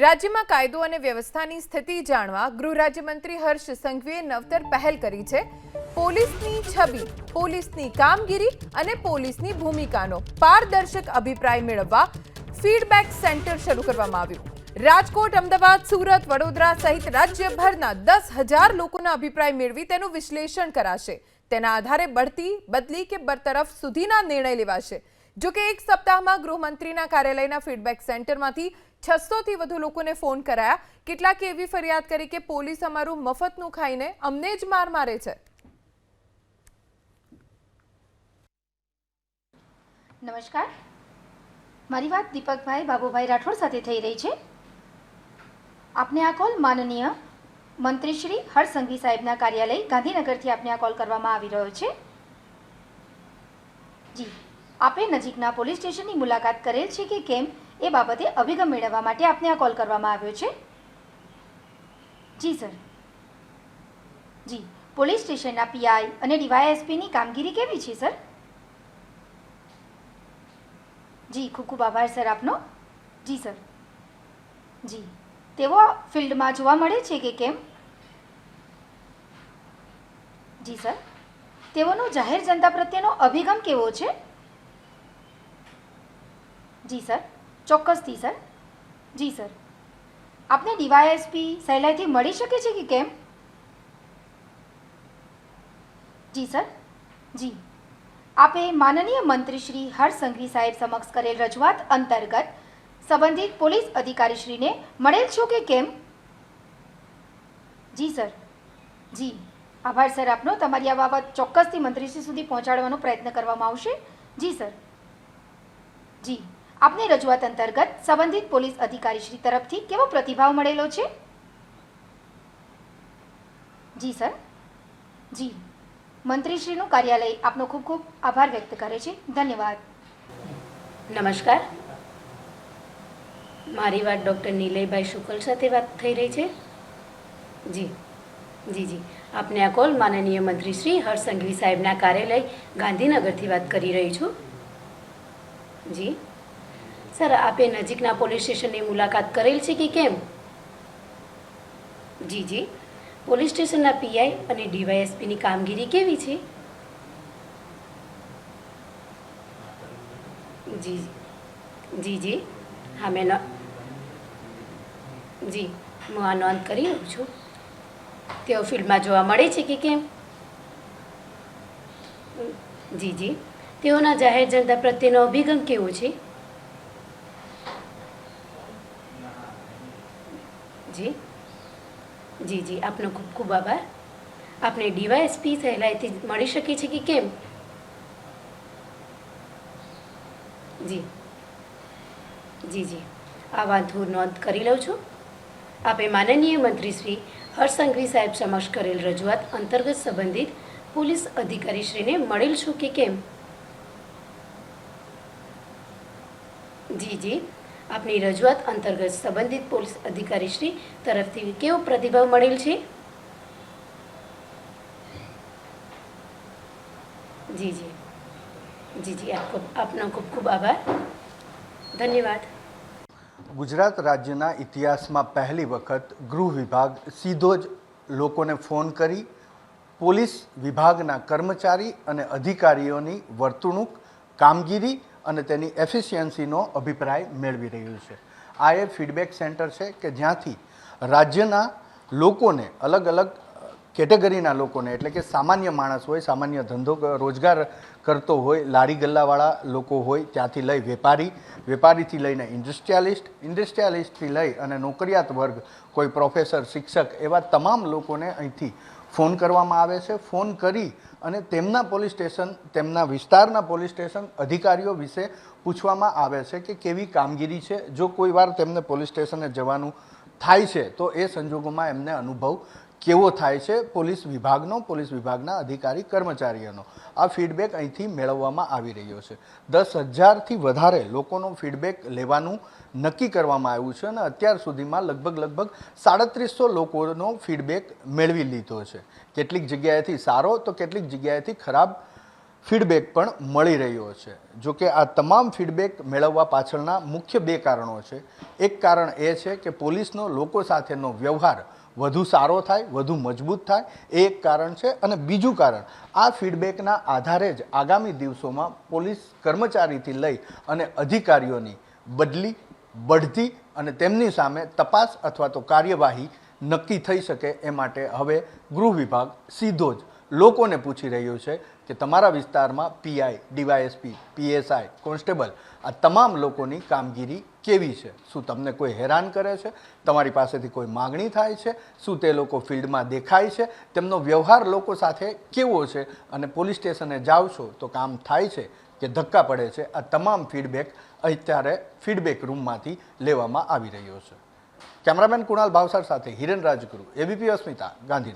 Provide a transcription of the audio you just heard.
રાજ્યમાં કાયદો અને વ્યવસ્થાની સ્થિતિ જાણવા ગૃહ રાજ્યમંત્રી હર્ષ સંઘવીએ નવતર પહેલ કરી છે. પોલીસની છબી, પોલીસની કામગીરી અને પોલીસની ભૂમિકાનો પારદર્શક અભિપ્રાય મેળવવા ફીડબેક સેન્ટર શરૂ કરવામાં આવ્યું. રાજકોટ, અમદાવાદ, સુરત, વડોદરા સહિત રાજ્યભરના દસ હજાર લોકોના અભિપ્રાય મેળવી તેનું વિશ્લેષણ કરાશે. તેના આધારે બઢતી, બદલી કે બરતરફ સુધીના નિર્ણય લેવાશે. જો કે એક સપ્તાહમાં ગૃહમંત્રીના કાર્યાલયના ફીડબેક સેન્ટરમાંથી છસોથી વધુ લોકોને ફોન કરાયા. કેટલાકે એવી ફરિયાદ કરી કે પોલીસ અમારું મફતનું ખાઈને અમને જ માર મારે છે. નમસ્કાર. મારી વાત દીપકભાઈ બાબુભાઈ રાઠોડ સાથે થઈ રહી છે. આપને આ કોલ માનનીય મંત્રી શ્રી હર્ષ સાહેબના કાર્યાલય ગાંધીનગરથી આપને આ કોલ કરવામાં આવી રહ્યો છે. જી, આપે નજીકના પોલીસ સ્ટેશનની મુલાકાત કરેલ છે કે કેમ? એ બાબતે અભિગમ મેળવવા માટે આપને આ કોલ કરવામાં આવ્યો છે. જી, સર. જી, પોલીસ સ્ટેશનના પીઆઈ અને ડીવાયએસપીની કામગીરી કેવી છે, સર? જી, ખૂબ ખૂબ આભાર, સર, આપનો. જી, સર. જી, તેઓ ફિલ્ડમાં જોવા મળે છે કે કેમ? જી, સર. તેઓનો જાહેર જનતા પ્રત્યેનો અભિગમ કેવો છે? જી, સર. ચોક્કસથી, સર. જી, સર. આપને ડીવાયએસપી સહેલાઈથી મળી શકે છે કે કેમ? જી, સર. જી. આપે માનનીય મંત્રી શ્રી હર્ષ સાહેબ સમક્ષ કરેલ રજૂઆત અંતર્ગત સંબંધિત પોલીસ અધિકારીશ્રીને મળેલ છો કે કેમ? જી, સર. જી. આભાર, સર. આપનો. તમારી આ બાબત ચોક્કસથી મંત્રીશ્રી સુધી પહોંચાડવાનો પ્રયત્ન કરવામાં આવશે. જી, સર. જી. આપને રજૂઆત અંતર્ગત સંબંધિત પોલીસ અધિકારીશ્રી તરફથી કેવો પ્રતિભાવ મળેલો છે? જી, સર. જી. મંત્રીશ્રીનું કાર્યાલય આપનો ખૂબ ખૂબ આભાર વ્યક્ત કરે છે. ધન્યવાદ. નમસ્કાર. મારી વાત ડૉક્ટર નિલયભાઈ શુકલ સાથે વાત થઈ રહી છે? જી. જી જી. આપને આ કોલ માનનીય મંત્રી શ્રી હર્ષ સંઘવી સાહેબના કાર્યાલય ગાંધીનગરથી વાત કરી રહી છું. જી. સર, આપે નજીકના પોલીસ સ્ટેશનની મુલાકાત કરેલ છે કે કેમ? જી જી. પોલીસ સ્ટેશનના પીઆઈ અને ડીવાયએસપીની કામગીરી કેવી છે? જી જી જી. હા, મેં જી, હું આ નોંધ કરી લઉં છું. તેઓ ફિલ્ડમાં જોવા મળે છે કે કેમ? જી જી. તેઓના જાહેર જનતા પ્રત્યેનો અભિગમ કેવો છે? જી. જી જી. આપનો ખૂબ ખૂબ આભાર. આપને ડીવાયએસપી સહેલાઈથી મળી શકે છે કે કેમ? જી. જી જી. આ હું નોંધ કરી લઉં છું. આપે માનનીય મંત્રી શ્રી હર્ષસંઘવી સાહેબ સમક્ષ કરેલ રજૂઆત અંતર્ગત સંબંધિત પોલીસ અધિકારીશ્રીને મળેલ છું કે કેમ? જી જી. આપની રજૂઆત અંતર્ગત સંબંધિત પોલીસ અધિકારીશ્રી તરફથી કેવો પ્રતિભાવ મળેલ છે? જી જી. જી જી. આપકો આપનો ખૂબ ખૂબ આભાર. ધન્યવાદ. ગુજરાત રાજ્યના ઇતિહાસમાં પહેલી વખત ગૃહ વિભાગ સીધો જ લોકોને ફોન કરી પોલીસ વિભાગના કર્મચારી અને અધિકારીઓની વર્તણૂક, કામગીરી અને તેની એફિશિયન્સીનો અભિપ્રાય મેળવી રહ્યું છે. આ એ ફીડબેક સેન્ટર છે કે જ્યાંથી રાજ્યના લોકોને અલગ અલગ કેટેગરીના લોકોને, એટલે કે સામાન્ય માણસ હોય, સામાન્ય ધંધો રોજગાર કરતો હોય, લારી ગલ્લાવાળા લોકો હોય, ત્યાંથી લઈ વેપારી, વેપારીથી લઈને ઇન્ડસ્ટ્રીયાલિસ્ટ ઇન્ડસ્ટ્રીયાલિસ્ટથી લઈ અને નોકરિયાત વર્ગ, કોઈ પ્રોફેસર શિક્ષક, એવા તમામ લોકોને અહીંથી ફોન કરવામાં આવે છે. ફોન કરી અને તેમના પોલીસ સ્ટેશન, તેમના વિસ્તારના પોલીસ સ્ટેશન અધિકારીઓ વિશે પૂછવામાં આવે છે કે કેવી કામગીરી છે. જો કોઈ વાર તેમને પોલીસ સ્ટેશને જવાનું થાય છે, તો એ સંજોગોમાં એમને અનુભવ કેવો થાય છે, પોલીસ વિભાગનો, પોલીસ વિભાગના અધિકારી, કર્મચારીઓનો. આ ફીડબેક અહીંથી મેળવવામાં આવી રહ્યો છે. દસ હજારથી વધારે લોકોનો ફીડબેક લેવાનું નક્કી કરવામાં આવ્યું છે અને અત્યાર સુધીમાં લગભગ લગભગ સાડત્રીસો લોકોનો ફીડબેક મેળવી લીધો છે. કેટલીક જગ્યાએથી સારો, તો કેટલીક જગ્યાએથી ખરાબ ફીડબેક પણ મળી રહ્યો છે. જો કે આ તમામ ફીડબેક મેળવવા પાછળના મુખ્ય બે કારણો છે. એક કારણ એ છે કે પોલીસનો લોકો સાથેનો વ્યવહાર વધુ સારો થાય, વધુ મજબૂત થાય, એ એક કારણ છે અને બીજું કારણ, આ ફીડબેકના આધારે જ આગામી દિવસોમાં પોલીસ કર્મચારીથી લઈ અને અધિકારીઓની બદલી બઢતી અને તેમની સામે તપાસ અથવા તો કાર્યવાહી નક્કી થઈ શકે એ માટે હવે ગૃહ વિભાગ સીધો જ લોકોને પૂછી રહ્યું છે કે તમારા વિસ્તારમાં પીઆઈ ડીવાયએસપી પીએસઆઈ કોન્સ્ટેબલ, આ તમામ લોકોની કામગીરી કેવી છે? શું તમને કોઈ હેરાન કરે છે? તમારી પાસેથી કોઈ માગણી થાય છે? શું તે લોકો ફિલ્ડમાં દેખાય છે? તેમનો વ્યવહાર લોકો સાથે કેવો છે? અને પોલીસ સ્ટેશને જાઓ છો તો કામ થાય છે કે ધક્કા પડે છે? આ તમામ ફીડબેક અત્યારે ફીડબેક રૂમમાંથી લેવામાં આવી રહ્યો છે. કેમેરામેન કુણાલ ભાવસાર સાથે હિરેન રાજગુરુ એબીપી અસ્મિતા, ગાંધીનગર.